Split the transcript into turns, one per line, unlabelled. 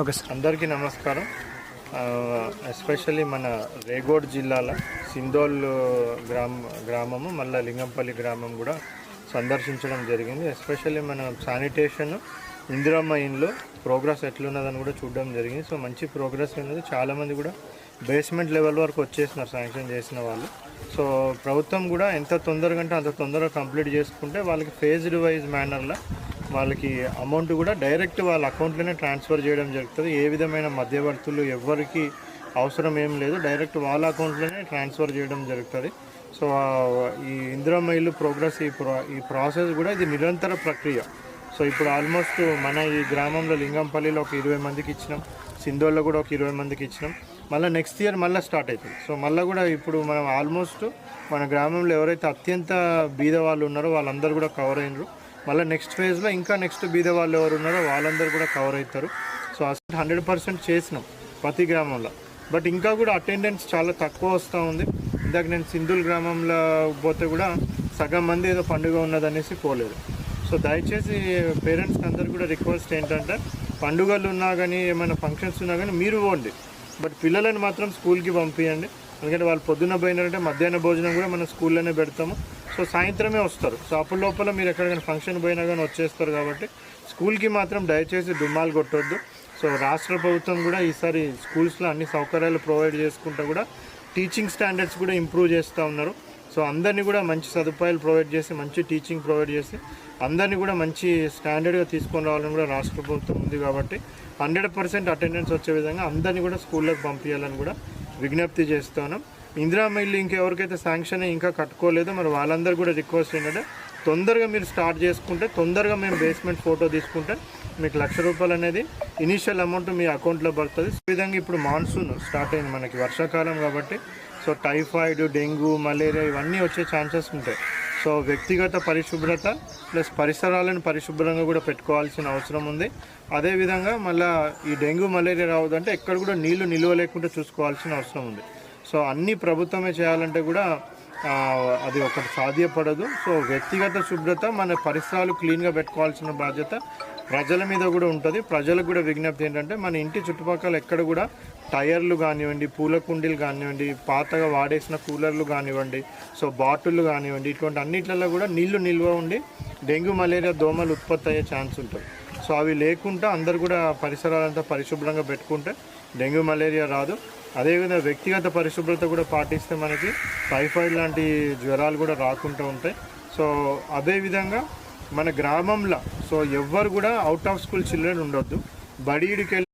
Okay sir.
అందరికీ నమస్కారం. Especially మన రేగోడ్ జిల్లాల సింధోల్ గ్రామ గ్రామము మళ్ళీ లింగంపల్లి గ్రామం కూడా సందర్శించడం జరిగింది. ఎస్పెషల్లీ మన శానిటేషన్ ఇందిరమ్మ ఇండ్లో ప్రోగ్రెస్ ఎట్లున్నదని కూడా చూడడం జరిగింది. సో మంచి ప్రోగ్రెస్ ఉన్నది. చాలామంది కూడా బేస్మెంట్ లెవెల్ వరకు వచ్చేసినారు శాంక్షన్ చేసిన వాళ్ళు. సో ప్రభుత్వం కూడా ఎంత తొందరగా అంటే అంత తొందరగా కంప్లీట్ చేసుకుంటే వాళ్ళకి ఫేజ్డ్ వైజ్ మేనర్లో వాళ్ళకి అమౌంట్ కూడా డైరెక్ట్ వాళ్ళ అకౌంట్లోనే ట్రాన్స్ఫర్ చేయడం జరుగుతుంది. ఏ విధమైన మధ్యవర్తులు ఎవరికి అవసరం ఏం లేదు డైరెక్ట్ వాళ్ళ అకౌంట్లోనే ట్రాన్స్ఫర్ చేయడం జరుగుతుంది. సో ఈ ఇందిరమ్మ ప్రోగ్రెస్ ఈ ప్రో ఈ ప్రాసెస్ కూడా ఇది నిరంతర ప్రక్రియ. సో ఇప్పుడు ఆల్మోస్ట్ మన ఈ గ్రామంలో లింగంపల్లిలో ఒక ఇరవై మందికి ఇచ్చినాం సింధోల్లో కూడా ఒక ఇరవై మందికి ఇచ్చినాం. మళ్ళీ నెక్స్ట్ ఇయర్ మళ్ళీ స్టార్ట్ అవుతుంది. సో మళ్ళీ కూడా ఇప్పుడు మనం ఆల్మోస్ట్ మన గ్రామంలో ఎవరైతే అత్యంత బీద వాళ్ళు ఉన్నారో వాళ్ళందరూ కూడా కవర్ అయినరు. మళ్ళీ నెక్స్ట్ ఫేజ్లో ఇంకా నెక్స్ట్ బీద వాళ్ళు ఎవరు ఉన్నారో వాళ్ళందరూ కూడా కవర్ అవుతారు. సో అసలు హండ్రెడ్ పర్సెంట్ చేసినాం ప్రతి గ్రామంలో. బట్ ఇంకా కూడా అటెండెన్స్ చాలా తక్కువ వస్తూ ఉంది. ఇందాక నేను సింధుల్ గ్రామంలో పోతే కూడా సగం మంది ఏదో పండుగ ఉన్నదనేసి పోలేదు. సో దయచేసి పేరెంట్స్కి అందరు కూడా రిక్వెస్ట్ ఏంటంటే పండుగలు ఉన్నా కానీ ఏమైనా ఫంక్షన్స్ ఉన్నా కానీ మీరు పోండి. బట్ పిల్లలని మాత్రం స్కూల్కి పంపించండి ఎందుకంటే వాళ్ళు పొద్దున్న పోయినారంటే మధ్యాహ్న భోజనం కూడా మనం స్కూల్లోనే పెడతాము. సో సాయంత్రమే వస్తారు. సో అప్పుడు లోపల మీరు ఎక్కడికైనా ఫంక్షన్ పోయినా కానీ వచ్చేస్తారు కాబట్టి స్కూల్కి మాత్రం దయచేసి దుమ్మాలు కొట్టొద్దు. సో రాష్ట్ర ప్రభుత్వం కూడా ఈసారి స్కూల్స్లో అన్ని సౌకర్యాలు ప్రొవైడ్ చేసుకుంటూ కూడా టీచింగ్ స్టాండర్డ్స్ కూడా ఇంప్రూవ్ చేస్తూ ఉన్నారు. సో అందరినీ కూడా మంచి సదుపాయాలు ప్రొవైడ్ చేసి మంచి టీచింగ్ ప్రొవైడ్ చేసి అందరినీ కూడా మంచి స్టాండర్డ్గా తీసుకొని రావాలని కూడా రాష్ట్ర ప్రభుత్వం ఉంది కాబట్టి హండ్రెడ్ పర్సెంట్ అటెండెన్స్ వచ్చే విధంగా అందరినీ కూడా స్కూళ్ళకి పంపించాలని కూడా విజ్ఞప్తి చేస్తున్నాం ఇందిరా మిల్లు ఇంకెవరికైతే శాంక్షన్ ఇంకా కట్టుకోలేదో మరి వాళ్ళందరూ కూడా రిక్వెస్ట్ ఏంటంటే తొందరగా మీరు స్టార్ట్ చేసుకుంటే తొందరగా మేము బేస్మెంట్ ఫోటో తీసుకుంటే మీకు లక్ష రూపాయలు అనేది ఇనీషియల్ అమౌంట్ మీ అకౌంట్లో పడుతుంది. ఈ విధంగా ఇప్పుడు మాన్సూన్ స్టార్ట్ అయింది మనకి వర్షాకాలం కాబట్టి. సో టైఫాయిడ్ డెంగ్యూ మలేరియా ఇవన్నీ వచ్చే ఛాన్సెస్ ఉంటాయి. సో వ్యక్తిగత పరిశుభ్రత ప్లస్ పరిసరాలను పరిశుభ్రంగా కూడా పెట్టుకోవాల్సిన అవసరం ఉంది. అదేవిధంగా మళ్ళీ ఈ డెంగ్యూ మలేరియా రావద్దంటే ఎక్కడ కూడా నీళ్ళు నిల్వ లేకుండా చూసుకోవాల్సిన అవసరం ఉంది. సో అన్నీ ప్రభుత్వమే చేయాలంటే కూడా అది ఒకటి సాధ్యపడదు. సో వ్యక్తిగత శుభ్రత మన పరిసరాలు క్లీన్గా పెట్టుకోవాల్సిన బాధ్యత ప్రజల మీద కూడా ఉంటుంది. ప్రజలకు కూడా విజ్ఞప్తి ఏంటంటే మన ఇంటి చుట్టుపక్కల ఎక్కడ కూడా టైర్లు కానివ్వండి పూల కుండీలు కానివ్వండి పాతగా వాడేసిన కూలర్లు కానివ్వండి సో బాటిళ్ళు కానివ్వండి ఇటువంటి అన్నిట్లలో కూడా నీళ్ళు నిల్వ ఉండి డెంగ్యూ మలేరియా దోమలు ఉత్పత్తి అయ్యే ఛాన్స్ ఉంటుంది. సో అవి లేకుండా అందరు కూడా పరిసరాలంతా పరిశుభ్రంగా పెట్టుకుంటే డెంగ్యూ మలేరియా రాదు. అదేవిధంగా వ్యక్తిగత పరిశుభ్రత కూడా పాటిస్తే మనకి టైఫాయిడ్ లాంటి జ్వరాలు కూడా రాకుండా ఉంటాయి. సో అదేవిధంగా మన గ్రామంలో సో ఎవ్వరు కూడా అవుట్ ఆఫ్ స్కూల్ చిల్డ్రన్ ఉండొద్దు. బడిడికి